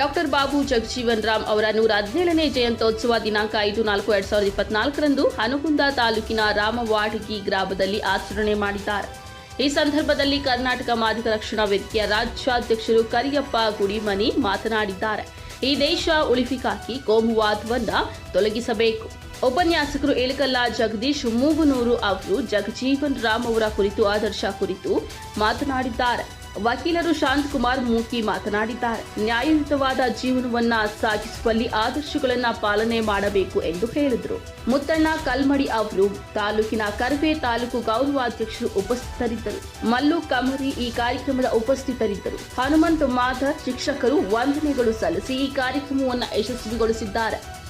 Doctor Babu Jagjivan Ram ಅವರ ನೂರ ಹದಿನೇಳನೇ ಜಯಂತ್ಯೋತ್ಸವ ದಿನಾಂಕ ಐದು ನಾಲ್ಕು ಎರಡ್ ಸಾವಿರದ ಇಪ್ಪತ್ನಾಲ್ಕರಂದು ಹನುಗುಂದ ತಾಲೂಕಿನ ರಾಮವಾಡಗಿ ಗ್ರಾಮದಲ್ಲಿ ಆಚರಣೆ ಮಾಡಿದ್ದಾರೆ. ಈ ಸಂದರ್ಭದಲ್ಲಿ ಕರ್ನಾಟಕ ಮಾದಕ ರಕ್ಷಣಾ ವೇದಿಕೆಯ ರಾಜ್ಯಾಧ್ಯಕ್ಷರು ಕರಿಯಪ್ಪ ಗುಡಿಮನಿ ಮಾತನಾಡಿದ್ದಾರೆ. ಈ ದೇಶ ಉಳಿವಿಗಾಗಿ ಕೋಮುವಾದವನ್ನ ತೊಲಗಿಸಬೇಕು. ಉಪನ್ಯಾಸಕರು ಏಳಕಲ್ಲ ಜಗದೀಶ್ ಮೂಗುನೂರು ಅವರು ಜಗಜೀವನ್ ರಾಮ್ ಅವರ ಕುರಿತು ಆದರ್ಶ ಕುರಿತು ಮಾತನಾಡಿದ್ದಾರೆ. ವಕೀಲರು ಶಾಂತಕುಮಾರ್ ಮೂಕಿ ಮಾತನಾಡಿದ್ದಾರೆ. ನ್ಯಾಯಯುತವಾದ ಜೀವನವನ್ನ ಸಾಗಿಸುವಲ್ಲಿ ಆದರ್ಶಗಳನ್ನ ಪಾಲನೆ ಮಾಡಬೇಕು ಎಂದು ಹೇಳಿದರು. ಮುತ್ತಣ್ಣ ಕಲ್ಮಡಿ ಅವರು ತಾಲೂಕಿನ ಕರ್ವೆ ತಾಲೂಕು ಗೌರವಾಧ್ಯಕ್ಷರು ಉಪಸ್ಥಿತರಿದ್ದರು. ಮಲ್ಲು ಕಮರಿ ಈ ಕಾರ್ಯಕ್ರಮದ ಉಪಸ್ಥಿತರಿದ್ದರು. ಹನುಮಂತ ಮಾಧರ್ ಶಿಕ್ಷಕರು ವಂದನೆಗಳು ಸಲ್ಲಿಸಿ ಈ ಕಾರ್ಯಕ್ರಮವನ್ನು ಯಶಸ್ವಿಗೊಳಿಸಿದ್ದಾರೆ.